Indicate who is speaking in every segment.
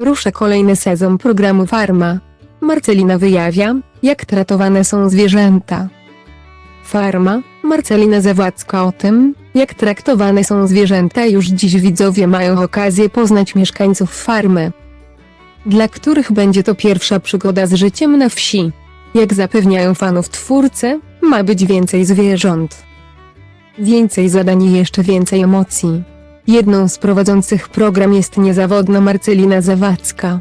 Speaker 1: Rusza kolejny sezon programu Farma. Marcelina wyjawia, jak tratowane są zwierzęta. Farma, Marcelina Zawadzka o tym, jak traktowane są zwierzęta już dziś widzowie mają okazję poznać mieszkańców farmy. Dla których będzie to pierwsza przygoda z życiem na wsi. Jak zapewniają fanów twórcy, ma być więcej zwierząt. Więcej zadań i jeszcze więcej emocji. Jedną z prowadzących program jest niezawodna Marcelina Zawadzka.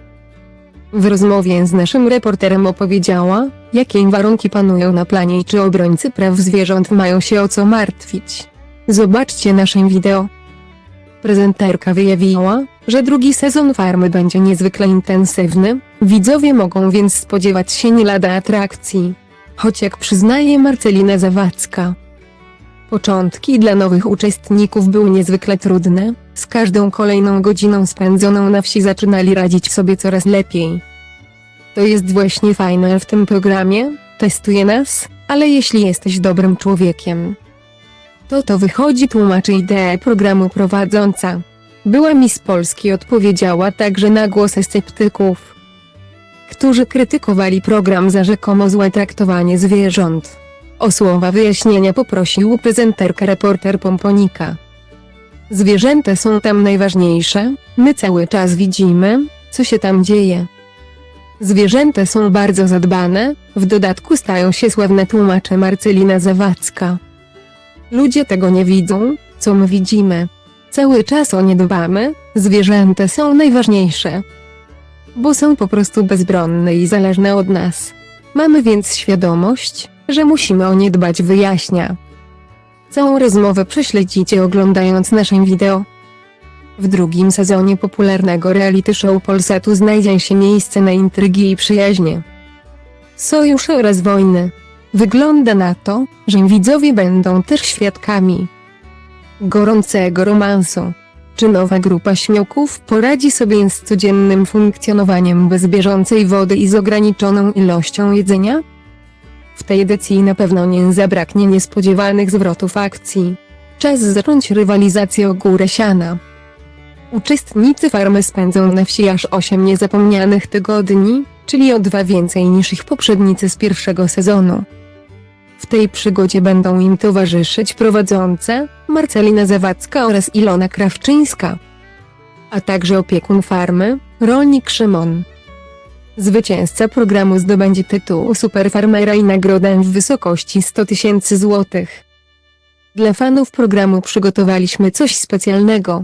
Speaker 1: W rozmowie z naszym reporterem opowiedziała, jakie warunki panują na planie i czy obrońcy praw zwierząt mają się o co martwić. Zobaczcie nasze wideo. Prezenterka wyjawiła, że drugi sezon farmy będzie niezwykle intensywny, widzowie mogą więc spodziewać się nie lada atrakcji. Choć jak przyznaje Marcelina Zawadzka, Początki dla nowych uczestników były niezwykle trudne, z każdą kolejną godziną spędzoną na wsi zaczynali radzić sobie coraz lepiej. To jest właśnie fajne w tym programie, testuje nas, ale jeśli jesteś dobrym człowiekiem, to to wychodzi tłumaczy ideę programu prowadząca. Była Miss Polski odpowiedziała także na głosy sceptyków, którzy krytykowali program za rzekomo złe traktowanie zwierząt. O słowa wyjaśnienia poprosił prezenterka reporter Pomponika. Zwierzęta są tam najważniejsze, my cały czas widzimy, co się tam dzieje. Zwierzęta są bardzo zadbane, w dodatku stają się sławne tłumacze Marcelina Zawadzka. Ludzie tego nie widzą, co my widzimy. Cały czas o nie dbamy, zwierzęta są najważniejsze. Bo są po prostu bezbronne i zależne od nas. Mamy więc świadomość, że musimy o nie dbać wyjaśnia. Całą rozmowę prześledzicie oglądając nasze wideo. W drugim sezonie popularnego reality show Polsatu znajdzie się miejsce na intrygi i przyjaźnie. Sojusze oraz wojny. Wygląda na to, że widzowie będą też świadkami gorącego romansu. Czy nowa grupa śmioków poradzi sobie z codziennym funkcjonowaniem bez bieżącej wody i z ograniczoną ilością jedzenia? W tej edycji na pewno nie zabraknie niespodziewanych zwrotów akcji. Czas zacząć rywalizację o górę siana. Uczestnicy farmy spędzą na wsi aż 8 niezapomnianych tygodni, czyli o dwa więcej niż ich poprzednicy z pierwszego sezonu. W tej przygodzie będą im towarzyszyć prowadzące Marcelina Zawadzka oraz Ilona Krawczyńska, a także opiekun farmy, rolnik Szymon. Zwycięzca programu zdobędzie tytuł Superfarmera i nagrodę w wysokości 100 tysięcy złotych. Dla fanów programu przygotowaliśmy coś specjalnego.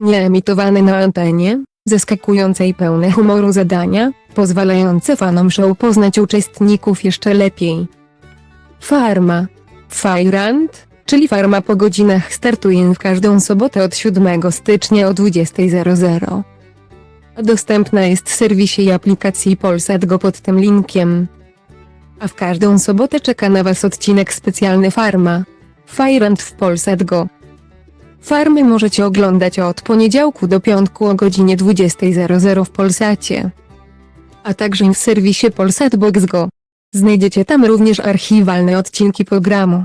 Speaker 1: Nieemitowane na antenie, zaskakujące i pełne humoru zadania, pozwalające fanom show poznać uczestników jeszcze lepiej. Farma. Fajrant, czyli farma po godzinach startuje w każdą sobotę od 7 stycznia o 20.00. Dostępna jest w serwisie i aplikacji Polsat Go pod tym linkiem. A w każdą sobotę czeka na Was odcinek specjalny Farma. Fajrant w Polsat Go. Farmy możecie oglądać od poniedziałku do piątku o godzinie 20.00 w Polsacie. A także w serwisie Polsat Box Go. Znajdziecie tam również archiwalne odcinki programu.